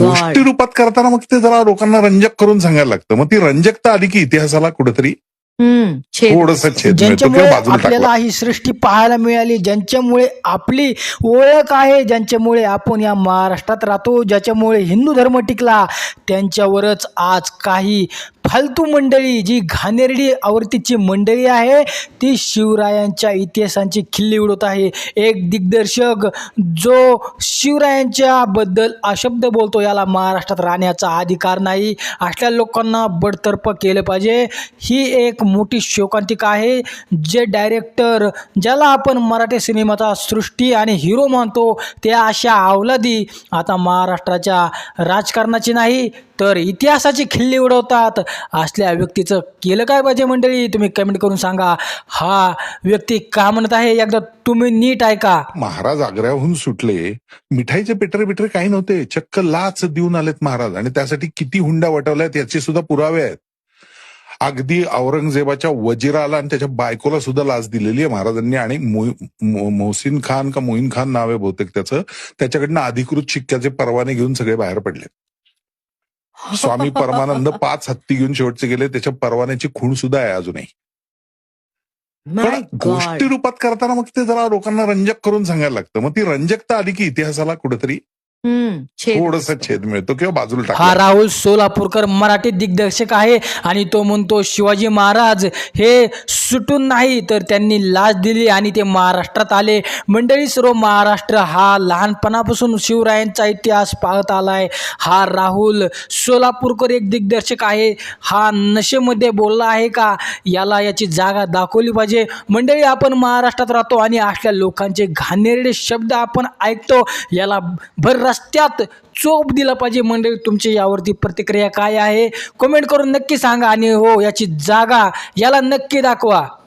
गोष्टी रूपात करताना मग ते जरा लोकांना रंजक करून सांगायला लागतं. मग ती रंजकता आली की इतिहासाला कुठेतरी थोडस आपल्याला ही सृष्टी पाहायला मिळाली ज्यांच्यामुळे आपली ओळख आहे ज्यांच्यामुळे आपण या महाराष्ट्रात राहतो ज्याच्यामुळे हिंदू धर्म टिकला त्यांच्यावरच आज काही फालतू मंडळी जी घाणेरडी आवृत्तीची मंडळी आहे ती शिवरायांच्या इतिहासांची खिल्ली उडवत आहे. एक दिग्दर्शक जो शिवरायांच्याबद्दल अशब्द बोलतो याला महाराष्ट्रात राहण्याचा अधिकार नाही. अशा लोकांना बडतर्फ केलं पाहिजे. ही एक मोठी शोकांतिका आहे जे डायरेक्टर ज्याला आपण मराठी सिनेमाचा सृष्टी आणि हिरो मानतो त्या अशा अवलादी आता महाराष्ट्राच्या राजकारणाची नाही तर इतिहासाची खिल्ली उडवतात. असल्या व्यक्तीचं केलं काय पाहिजे मंडळी? तुम्ही कमेंट करून सांगा. हा व्यक्ती का म्हणत आहे? एकदा तुम्ही नीट ऐका. महाराज आग्र्याहून सुटले. मिठाईचे पेटरे बिटरे काही नव्हते. चक्क लाच देऊन आलेत महाराज. आणि त्यासाठी किती हुंडा वाटवल्यात याचे सुद्धा पुरावे आहेत. अगदी औरंगजेबाच्या वजिराला आणि त्याच्या बायकोला सुद्धा लाच दिलेली आहे महाराजांनी. आणि मोहसिन खान का मोईन खान नाव आहे बहुतेक त्याचं. त्याच्याकडनं अधिकृत शिक्क्याचे परवाने घेऊन सगळे बाहेर पडले स्वामी परमानंद पाच हत्ती घेऊन शेवटचे गेले. त्याच्या परवान्याची खूण सुद्धा आहे अजूनही. पण गोष्टी रूपात करताना मग ते जरा लोकांना रंजक करून सांगायला लागतं. मग ती रंजकता आली की इतिहासाला कुठेतरी थोडस छेद मिळतो किंवा बाजूला हा राहुल सोलापूरकर मराठी दिग्दर्शक आहे आणि तो म्हणतो शिवाजी महाराज हे सुटून नाही तर त्यांनी लाच दिली आणि ते महाराष्ट्रात आले. मंडळी सर्व महाराष्ट्र हा लहानपणापासून शिवरायांचा इतिहास पाहत आलाय. हा राहुल सोलापूरकर एक दिग्दर्शक आहे. हा नशेमध्ये बोलला आहे का? याला याची जागा दाखवली पाहिजे. मंडळी आपण महाराष्ट्रात राहतो आणि अशा लोकांचे घाणेरडे शब्द आपण ऐकतो. याला भर रस्त्यात चोप दिला पाहिजे. मंडळी तुमची यावरती प्रतिक्रिया काय आहे? कमेंट करून नक्की सांगा आणि हो याची जागा याला नक्की दाखवा.